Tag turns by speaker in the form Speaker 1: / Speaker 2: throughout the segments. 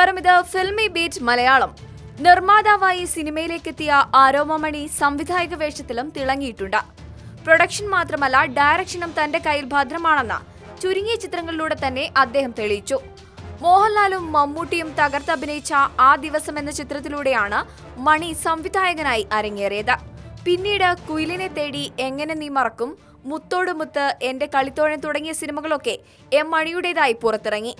Speaker 1: നമസ്കാരം. ഇത് filmy beat Malayalam. നിർമ്മാതാവായി സിനിമയിലേക്കെത്തിയ ആരോമമണി സംവിധായക വേഷത്തിലും തിളങ്ങിയിട്ടുണ്ട്. പ്രൊഡക്ഷൻ മാത്രമല്ല ഡയറക്ഷനും തന്റെ കയ്യിൽ ഭദ്രമാണെന്ന ചുരുങ്ങിയ ചിത്രങ്ങളിലൂടെ തന്നെ അദ്ദേഹം തെളിയിച്ചു. മോഹൻലാലും മമ്മൂട്ടിയും തകർത്തഭിനയിച്ച ആ ദിവസം എന്ന ചിത്രത്തിലൂടെയാണ് മണി സംവിധായകനായി അരങ്ങേറിയത്. പിന്നീട് കുയിലിനെ തേടി എങ്ങനെ നീ മറക്കും മുത്തോട് മുത്ത് എന്റെ കളിത്തോഴൻ തുടങ്ങിയ സിനിമകളൊക്കെ എം മണിയുടേതായി പുറത്തിറങ്ങി.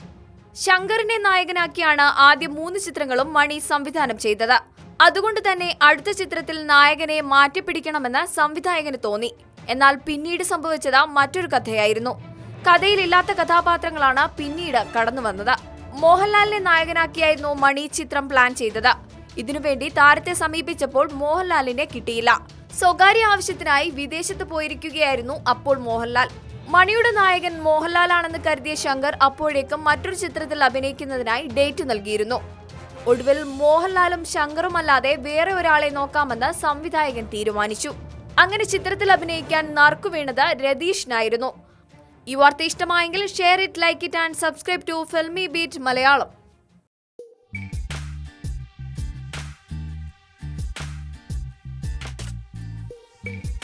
Speaker 1: ശങ്കറിനെ നായകനാക്കിയാണ് ആദ്യ മൂന്ന് ചിത്രങ്ങളും മണി സംവിധാനം ചെയ്തത്. അതുകൊണ്ട് തന്നെ അടുത്ത ചിത്രത്തിൽ നായകനെ മാറ്റിപ്പിടിക്കണമെന്ന് സംവിധായകന് തോന്നി. എന്നാൽ പിന്നീട് സംഭവിച്ചത് മറ്റൊരു കഥയായിരുന്നു. കഥയിലില്ലാത്ത കഥാപാത്രങ്ങളാണ് പിന്നീട് കടന്നുവന്നത് മോഹൻലാലിനെ നായകനാക്കിയായിരുന്നു മണി ചിത്രം പ്ലാൻ ചെയ്തത്. ഇതിനുവേണ്ടി താരത്തെ സമീപിച്ചപ്പോൾ മോഹൻലാലിനെ കിട്ടിയില്ല. സ്വകാര്യ ആവശ്യത്തിനായി വിദേശത്ത് പോയിരിക്കുകയായിരുന്നു അപ്പോൾ മോഹൻലാൽ. മണിയുടെ നായകൻ മോഹൻലാലാണെന്ന് കരുതിയ ശങ്കർ അപ്പോഴേക്കും മറ്റൊരു ചിത്രത്തിൽ അഭിനയിക്കുന്നതിനായി ഡേറ്റ് നൽകിയിരുന്നു. ഒടുവിൽ മോഹൻലാലും ശങ്കറുമല്ലാതെ വേറെ ഒരാളെ നോക്കാമെന്ന് സംവിധായകൻ തീരുമാനിച്ചു. അങ്ങനെ ചിത്രത്തിൽ അഭിനയിക്കാൻ നറുക്കു വീണത് രതീഷിനായിരുന്നു ഈ വാർത്ത ഇഷ്ടമായെങ്കിൽ share it like it and subscribe to Filmibeat Malayalam. Thank you.